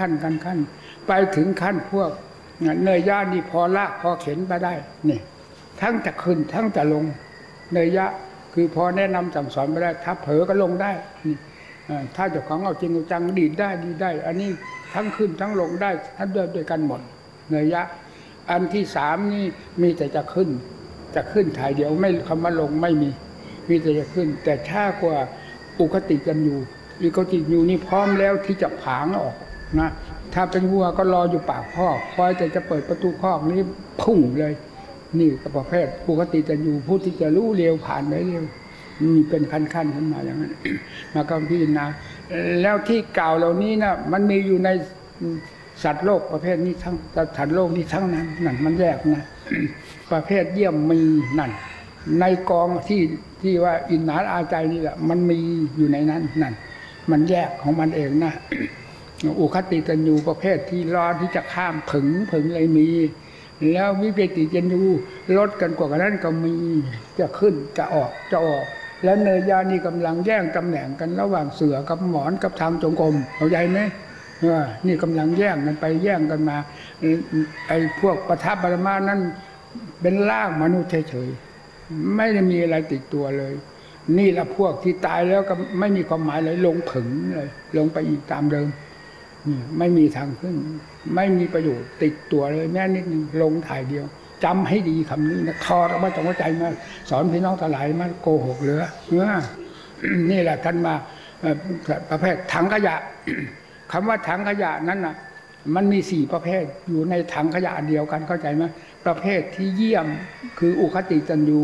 ขั้นกันขั้น ไปถึงขั้นพวกเนยย่านี่พอลากพอเข็นไปได้นี่ทั้งจะขึ้นทั้งจะลงเนยยะคือพอแนะนำสั่งสอนไปได้ถ้าเผลอก็ลงได้นี่ถ้าเจ้าของเอาจริงเอาจังดีได้ดีได้ อันนี้ทั้งขึ้นทั้งลงได้ทั้งเดินด้วยกันหมดเนยยะ อันที่สามนี่มีแต่จะขึ้น จะขึ้นถ่ายเดียวไม่คำว่าลงไม่มี มีแต่จะขึ้น แต่ช้ากว่าอุคติกันอยู่อุคติอยู่นี่พร้อมแล้วที่จะผางออก นะถ้าเป็นวัวก็รออยู่ปากพ่อคอยแต่จะเปิดประตูคอกนี้พุ่งเลย นี่ก็ประเภทปกติจะอยู่ผู้ที่จะรู้เร็วผ่านไปเร็วมีเป็นขั้นๆขึ้นมาอย่างนั้นมาก็พี่นะแล้วที่กล่าวเหล่านี้นะมันมีอยู่ในสัตว์โลกประเภทนี้ทั้งสัตว์โลกนี้ทั้งนั้นนั่นมันแยกนะประเภทเยี่ยมมีนั่น ในกองที่ที่ว่าอินนาอาใจนี่แหละมันมีอยู่ในนั้นนั่นมันแยกของมันเองนะ อุคติจันยูประเภทที่รอที่จะข้ามผึงผึงอะไรมี แล้ววิเปติจันยูลดกันกว่านั้นก็มีจะขึ้นจะออกจะออก แล้วเนยยานี่กำลังแย่งตำแหน่งกันระหว่างเสือกับหมอนกับทางจงกรมเข้าใจไหมนี่กำลังแย่งกันไปแย่งกันมาไอ้พวกประทับบารมานั้นเป็นล่างมนุษย์เฉยๆไม่ได้มีอะไรติดตัวเลย นี่ละพวกที่ตายแล้วก็ไม่มีความหมายเลยลงผึงเลย ลงไปอีกตามเดิม ไม่มีทางขึ้น ไม่มีประโยชน์ติดตัวเลยแม้นิดนึงลงถ่ายเดียวจำให้ดีคำนี้นะทอดออกมาจงใจมา สอนพี่น้องทลายมาโกหกเหลือเนื้อนี่แหละท่านมาประเภทถังขยะคำว่าถังขยะนั้นน่ะ มันมีสี่ประเภทอยู่ในถังขยะเดียวกันเข้าใจไหมประเภทที่เยี่ยมคืออุคติจันยู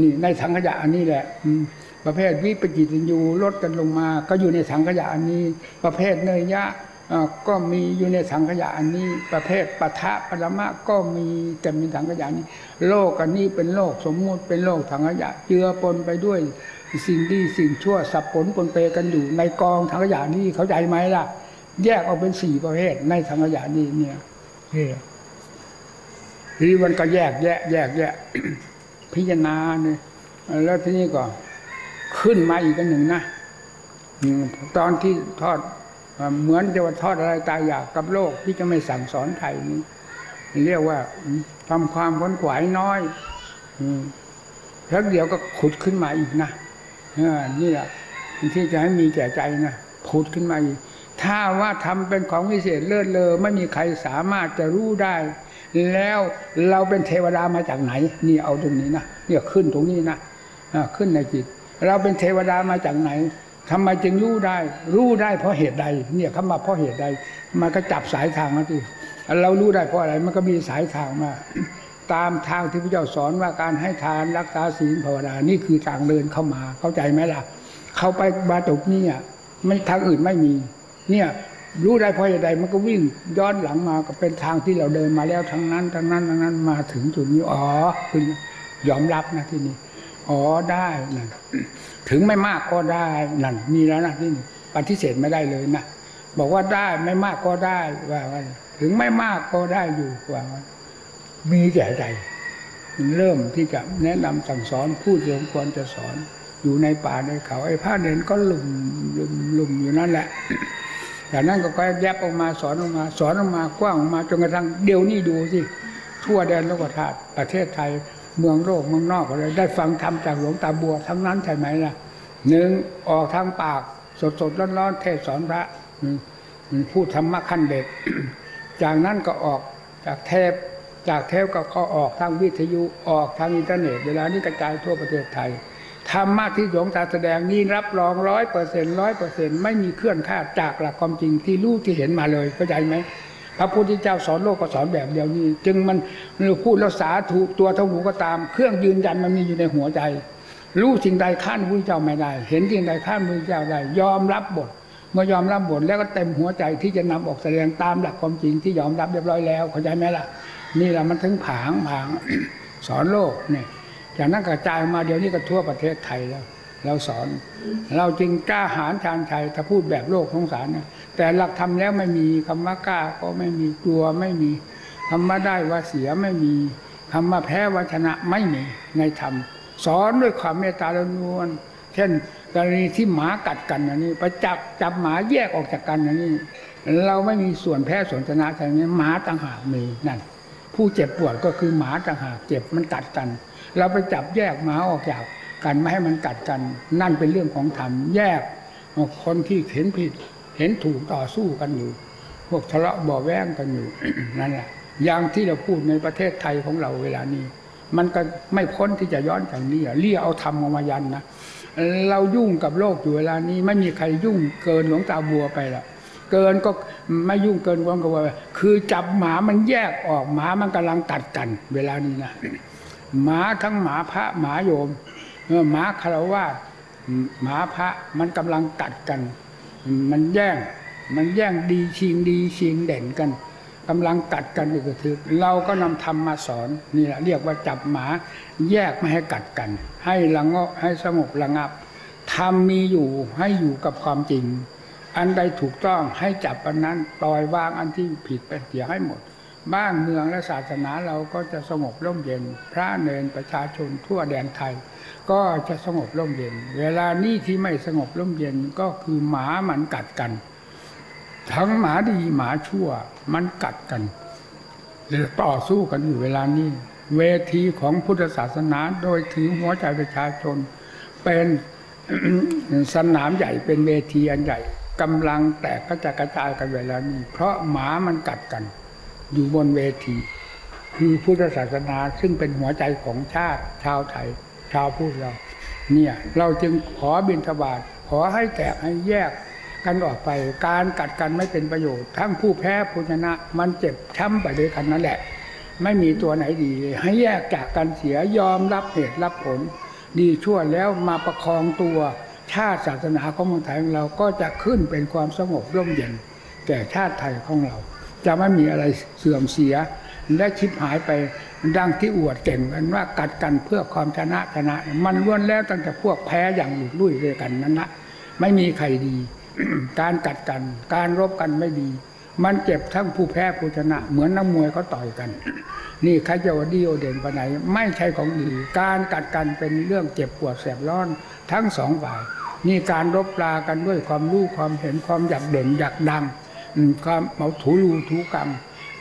นี่ในถังขยะอันนี้แหละประเภทวิปจิตันยูลดกันลงมา ก็อยู่ในถังขยะอันนี้ ประเภทเนยยะ ก็มีอยู่ในถังขยะอันนี้ประเภทปะทะปรมะก็มีแต่มีถังขยะนี้ โลกอันนี้เป็นโลกสมมุติเป็นโลกถังขยะเจือปนไปด้วย สิ่งดีสิ่งชั่วสับปนปนเปกันอยู่ ในกองถังขยะนี้เข้าใจไหมล่ะ แยกออกเป็นสี่ประเภทในถังขยะนี้เนี่ยทีนี้มันก็แยกแยะแยกแยะพิจารณาเนี่ยแล้วทีนี้ก็ขึ้นมาอีกอันหนึ่งนะตอนที่ทอด เหมือนจะว่าทอดอะไรตายอยากกับโลกที่จะไม่สั่งสอนใครนี้เรียกว่าทำความขวนขวายน้อยแล้วเดี๋ยวก็ขุดขึ้นมาอีกนะนี่แหละที่จะให้มีแก่ใจนะขุดขึ้นมาอีก ถ้าว่าทำเป็นของพิเศษเลิศเลอไม่มีใครสามารถจะรู้ได้ แล้วเราเป็นเทวดามาจากไหน นี่เอาตรงนี้นะเนี่ยขึ้นตรงนี้นะขึ้นในจิต เราเป็นเทวดามาจากไหน ทำไมจึงรู้ได้ รู้ได้เพราะเหตุใด เนี่ยคำว่าเพราะเหตุใด มันก็จับสายทางมาทีเรารู้ได้เพราะอะไร มันก็มีสายทางมา ตามทางที่พระเจ้าสอนว่าการให้ทานรักษาศีลภาวนา นี่คือทางเดินเข้ามา เข้าใจไหมล่ะ เข้าไปมาตกนี่อะไม่ทางอื่นไม่มี เนี่ยรู้ได้เพราะเหตุใดมันก็วิ่งย้อนหลังมาก็เป็นทางที่เราเดินมาแล้วทั้งนั้นทั้งนั้นทั้งนั้นมาถึงจุดนี้อ๋อคุณยอมรับนะที่นี่ อ๋อได้นะถึงไม่มากก็ได้นั่นมีแล้วนะที่ปฏิเสธไม่ได้เลยนะบอกว่าได้ไม่มากก็ได้ว่าถึงไม่มากก็ได้อยู่ว่ามีแก่ใจเริ่มที่จะแนะนำสั่งสอนผู้ที่ควรจะสอน อยู่ในป่าในเขา ไอ้พระเนนก็ลุ่มลุ่มลุ่มอยู่นั่นแหละจากนั้นก็ก็แยบออกมาสอนออกมา สอนออกมากว้างออกมาจนกระทั่งเดี๋ยวนี้ดูสิทั่วแดนโลกธาตุประเทศไทย เมืองโลกเมืองนอกอะไรได้ฟังธรรมจากหลวงตาบัวทั้งนั้นใช่ไหมล่ะหนึ่งออกทางปาก สดสดร้อนร้อนเทศสอนพระพูดธรรมะขั้นเด็ดจากนั้นก็ออกจากเทปจากเทปก็เขาออกทางวิทยุออกทางอินเทอร์เน็ตเวลานี้กระจายทั่วประเทศไทยธรรมะที่หลวงตาแสดงนี้รับรองร้อยเปอร์เซ็นต์ร้อยเปอร์เซ็นต์ไม่มีเคลื่อนคาดจากหลักความจริงที่รู้ที่เห็นมาเลยเข้าใจไหม พระพุทธเจ้าสอนโลกก็สอนแบบเดียวนี้ จึงมันพูดแล้วสาถูกตัวเท่าหูก็ตาม เครื่องยืนยันมันมีอยู่ในหัวใจ รู้สิ่งใดข้านพระเจ้าไม่ได้ เห็นสิ่งใดข้านพระเจ้าได้ ยอมรับบทเมื่อยอมรับบทแล้วก็เต็มหัวใจที่จะนำออกแสดงตามหลักความจริงที่ยอมรับเรียบร้อยแล้วเข้าใจไหมล่ะ นี่แหละมันถึงผางผางสอนโลกเนี่ยจากนั้นกระจายมาเดี๋ยวนี้ก็ทั่วประเทศไทยแล้ว เราสอน เราจึงกล้าหาญชานชัยถ้าพูดแบบโลกสงสารนะแต่หลักธรรมแล้วไม่มีคำว่ากล้าก็ไม่มีกลัวไม่มีคำว่าได้ว่าเสียไม่มีคำว่าแพ้ว่าชนะไม่มีในธรรม สอนด้วยความเมตตาละนวลเช่นกรณีที่หมากัดกันอันนี้ไปจับจับหมาแยกออกจากกันอันนี้ เราไม่มีส่วนแพ้ส่วนชนะอะไรนี้หมาต่างหากมีนั่นผู้เจ็บปวดก็คือหมาต่างหากเจ็บมันกัดกัน เราไปจับแยกหมาออกจาก กันไม่ให้มันกัดกัน นั่นเป็นเรื่องของธรรมแยกคนที่เห็นผิด เห็นถูกต่อสู้กันอยู่ พวกทะเลาะบ่อแว้งกันอยู่นั่นแหละอย่างที่เราพูดในประเทศไทยของเราเวลานี้ มันก็ไม่พ้นที่จะย้อนจากนี้อเรียกเอาธรรมออกมายันนะเรายุ่งกับโลกอยู่เวลานี้ ไม่มีใครยุ่งเกินหลวงตาบัวไปละเกินก็ไม่ยุ่งเกินความกลัวคือจับหมามันแยกออกหมามันกำลังกัดกัน เวลานี้นะหมาทั้งหมาพระหมาโยม หมาคารวะหมาพระมันกำลังกัดกัน มันแย่ง มันแย่งดีชิงดีชิงเด่นกันกำลังกัดกันอยู่ก็คือ เราก็นำธรรมมาสอนนี่แหละเรียกว่าจับหมาแยกไม่ให้กัดกัน ให้ละงให้สงบระงับธรรมมีอยู่ให้อยู่กับความจริง อันใดถูกต้องให้จับอันนั้นปล่อยวางอันที่ผิดไปเสียให้หมด บ้านเมืองและศาสนาเราก็จะสงบร่มเย็น พระเนรประชาชนทั่วแดนไทย ก็จะสงบร่มเย็น เวลานี้ที่ไม่สงบร่มเย็นก็คือหมามันกัดกัน ทั้งหมาดีหมาชั่วมันกัดกันเลยต่อสู้กันอยู่เวลานี้ เวทีของพุทธศาสนาโดยถือหัวใจประชาชน เป็นสนามใหญ่เป็นเวทีอันใหญ่กำลังแตกก็จะกระจายกันเวลานี้ เพราะหมามันกัดกัน อยู่บนเวที คือพุทธศาสนาซึ่งเป็นหัวใจของชาติชาวไทย ชาวพุทธเรา เนี่ย เราจึงขอบิณฑบาตขอให้แตกให้แยกกันออกไป การกัดกันไม่เป็นประโยชน์ ทั้งผู้แพ้ผู้ชนะ มันเจ็บช้ำไปด้วยกันนั่นแหละ ไม่มีตัวไหนดี ให้แยกจากกันเสียยอมรับเหตุรับผล ดีชั่วแล้วมาประคองตัวชาติศาสนาของเมืองไทยของเราก็จะขึ้นเป็นความสงบร่มเย็นแก่ชาติไทยของเรา จะไม่มีอะไรเสื่อมเสีย และชิบหายไปดังที่อวดเก่งกันว่ากัดกันเพื่อความชนะชนะ มันล้วนแล้วตั้งแต่พวกแพ้อย่างหลุดลุ่ยด้วยกันนั้นนะไม่มีใครดี การกัดกัน การรบกันไม่ดี มันเจ็บทั้งผู้แพ้ผู้ชนะ เหมือนนักมวยเขาต่อยกัน นี่ใครจะว่าดีโอเด่นปไหน ไม่ใช่ของดี การกัดกันเป็นเรื่องเจ็บปวดแสบร้อนทั้งสองฝ่ายนี่การรบปลากันด้วยความรู้ความเห็นความอยากเด่นอยากดัง ความเอาถูรูถูกรรม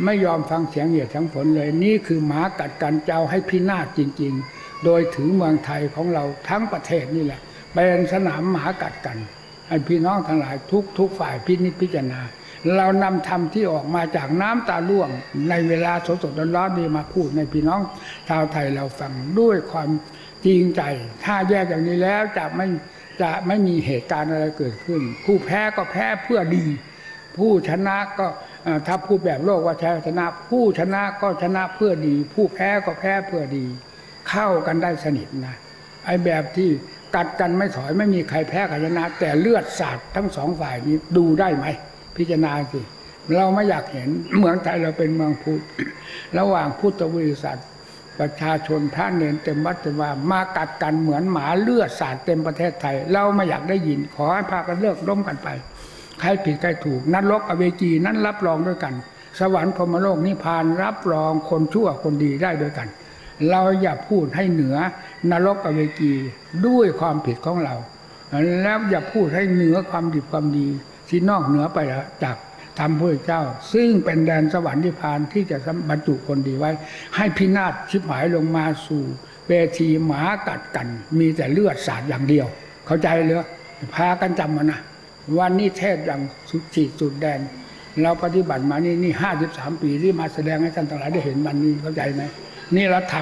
ไม่ยอมฟังเสียงเหยียดทั้งผลเลย นี่คือหมากัดกันเจ้าให้พินาศจริง ๆ โดยถือเมืองไทยของเราทั้งประเทศนี่แหละ เป็นสนามหมากัดกันให้พี่น้องทั้งหลายทุกทุกฝ่ายพินิจพิจารณา เรานำธรรมที่ออกมาจากน้ำตาล่วง ในเวลาสดสดร้อนๆนี้มาพูดในพี่น้องชาวไทยเราฟังด้วยความจริงใจ ถ้าแยกอย่างนี้แล้วจะไม่จะไม่มีเหตุการณ์อะไรเกิดขึ้น ผู้แพ้ก็แพ้เพื่อดี ผู้ชนะก็ถ้าพูดแบบโลกว่าชนะ ผู้ชนะก็ชนะเพื่อดี ผู้แพ้ก็แพ้เพื่อดี เข้ากันได้สนิทนะไอ้แบบที่กัดกันไม่ถอยไม่มีใครแพ้ใครชนะ แต่เลือดสาดทั้งสองฝ่ายนี้ดูได้ไหม พิจารณาสิเราไม่อยากเห็นเมืองไทยเราเป็นเมืองพุทธระหว่างพุทธบริษัทประชาชนพระเนรเต็มวัดเต็มว่ามากัดกันเหมือนหมาเลือดสาดเต็มประเทศไทย เราไม่อยากได้ยิน ขอให้พากันเลิกร่มกันไป ใครผิดใครถูก นั้นลกอเวจีนั้นรับรองด้วยกัน สวรรค์พรมโลกนิพพานรับรองคนชั่วคนดีได้ด้วยกัน เราอย่าพูดให้เหนือนรกอเวจีด้วยความผิดของเรา แล้วอย่าพูดให้เหนือความดีความดีที่นอกเหนือไปจากธรรมพระเจ้า ซึ่งเป็นแดนสวรรค์นิพพานที่จะบรรจุคนดีไว้ ให้พินาศชิบหายลงมาสู่เวทีหมากัดกัน มีแต่เลือดสาดอย่างเดียว เข้าใจเลยพากันจำมานะ วันนี้เทศอย่างสุดขีดสุดแดน เราปฏิบัติมานี่นี่ห้าสิบสามปีที่มาแสดงให้ท่านทั้งหลายได้เห็นวันนี้เข้าใจไหมนี่เราท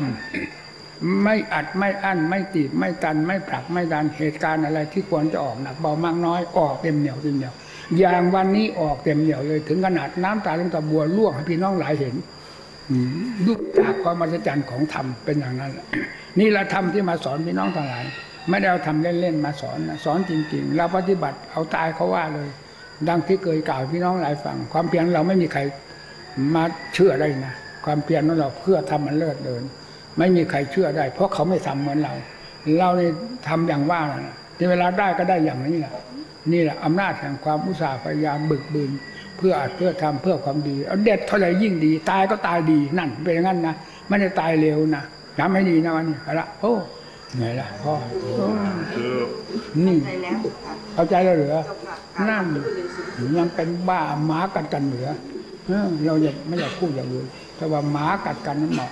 ำไม่อัดไม่อั้นไม่ตีบไม่กัน ไม่ผลักไม่ดันเหตุการณ์อะไรที่ควรจะออกหนักเบามากน้อยออกเต็มเหนียวเต็มเหนียวอย่างวันนี้ออกเต็มเหนียวเลย ถึงขนาดน้ำตาลงตะบัวล่วงให้พี่น้องหลายเห็นดูจากความมหัศจรรย์ของธรรมเป็นอย่างนั้นนี่เราทำที่มาสอนพี่น้องทั้งหลาย ไม่ได้เอาทำเล่นๆมาสอนนะสอนจริง ๆ เราปฏิบัติเอาตายเขาว่าเลย ดังที่เคยกล่าวพี่น้องหลายฟังความเพียรเราไม่มีใครมาเชื่อได้นะความเพียรของเราเพื่อทำมันเลิศเดิน ไม่มีใครเชื่อได้ เพราะเขาไม่ทำเหมือนเรา เราเนี่ยทำอย่างว่านะที่เวลาได้ก็ได้อย่างนี้แหละนี่แหละอำนาจแห่งความอุตสาห์พยายามบึกบืนเพื่ออาจเพื่อทำเพื่อความดีเอาเด็ดเท่าไหร่ยิ่งดี ตายก็ตายดีนั่นเป็นอย่างนั้นนะไม่ได้ตายเร็วนะจำให้ดีนะวันนี้อาละโอ้ เหนื่อยละพ่อนี่เข้าใจแล้วเหรือนั่นยังเป็นบ้าหมากัดกันเหลือเออเราอย่าไม่อยากพูดอย่างอื่นแต่ว่าหมากัดกันนั่นเหมาะ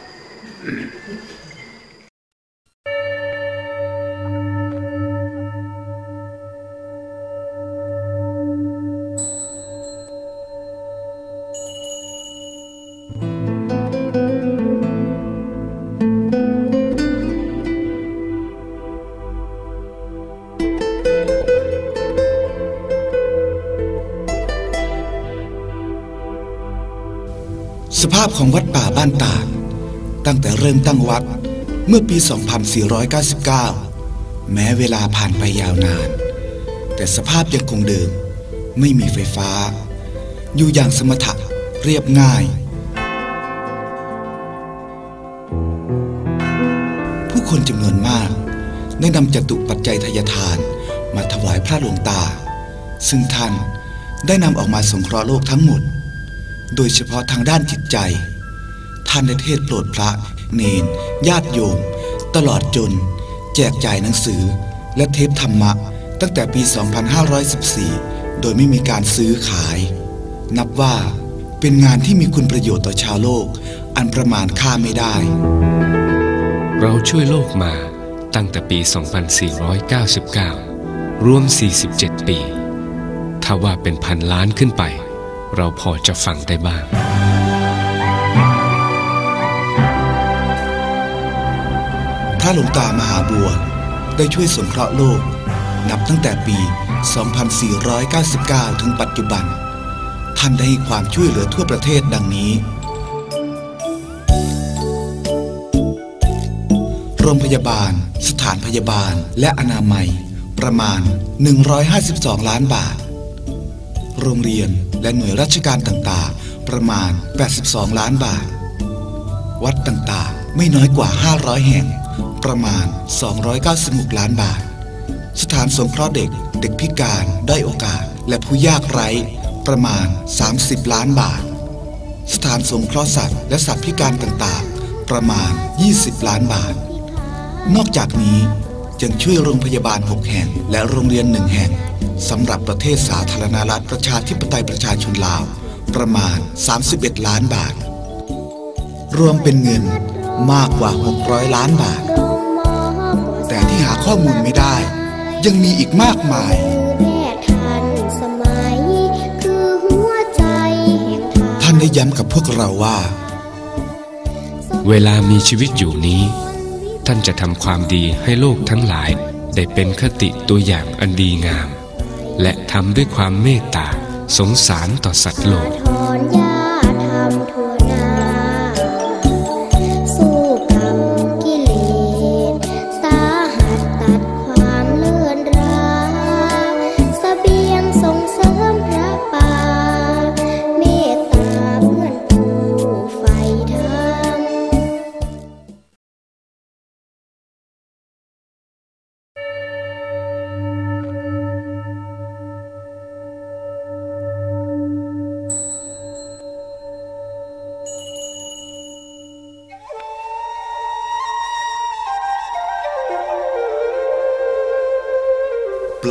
สภาพของวัดป่าบ้านตาด ตั้งแต่เริ่มตั้งวัดเมื่อปี 2499 แม้เวลาผ่านไปยาวนาน แต่สภาพยังคงเดิม ไม่มีไฟฟ้า อยู่อย่างสมถะเรียบง่าย ผู้คนจำนวนมากได้นำจตุปัจจัยทายทานมาถวายพระหลวงตา ซึ่งท่านได้นำออกมาสงเคราะห์โลกทั้งหมด โดยเฉพาะทางด้านจิตใจ ท่านได้เทศโปรดพระ เนน ญาติโยม ตลอดจน แจกจ่ายหนังสือ และเทปธรรมะ ตั้งแต่ปี 2514 โดยไม่มีการซื้อขาย นับว่าเป็นงานที่มีคุณประโยชน์ต่อชาวโลก อันประมาณค่าไม่ได้ เราช่วยโลกมาตั้งแต่ปี 2499 รวม 47 ปี ถ้าว่าเป็นพันล้านขึ้นไป เราพอจะฟังได้บ้าง พระหลวงตามหาบัวได้ช่วยสงเคราะห์โลก นับตั้งแต่ปี 2499 ถึงปัจจุบัน ท่านได้ให้ความช่วยเหลือทั่วประเทศดังนี้ โรงพยาบาล สถานพยาบาล และอนามัย ประมาณ 152 ล้านบาท โรงเรียน และหน่วยราชการต่างๆ ประมาณ 82 ล้านบาท วัดต่างๆ ไม่น้อยกว่า 500 แห่ง ประมาณ 296 ล้านบาท สถานสงเคราะห์เด็ก เด็กพิการ ด้อยโอกาส และผู้ยากไร้ ประมาณ 30 ล้านบาท สถานสงเคราะห์สัตว์และสัตว์พิการต่างๆ ประมาณ 20 ล้านบาท นอกจากนี้ ยังช่วยโรงพยาบาล 6 แห่ง และโรงเรียนหนึ่งแห่งสำหรับประเทศสาธารณรัฐประชาธิปไตยประชาชนลาว ประมาณ 31 ล้านบาท รวมเป็นเงินมากกว่า 600 ล้านบาท แต่ที่หาข้อมูลไม่ได้ ยังมีอีกมากมายท่านได้ย้ำกับพวกเราว่า เวลามีชีวิตอยู่นี้ ท่านจะทำความดีให้โลกทั้งหลาย ได้เป็นคติตัวอย่างอันดีงาม และทำด้วยความเมตตาสงสารต่อสัตว์โลก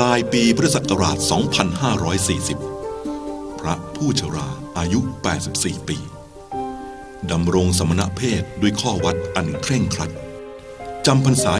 ลายปีพุทธศักราช 2540 พระผู้ชราอายุ 84 ปี ดำรงสมณเพศด้วยข้อวัดอันเคร่งครัดจำพรรษา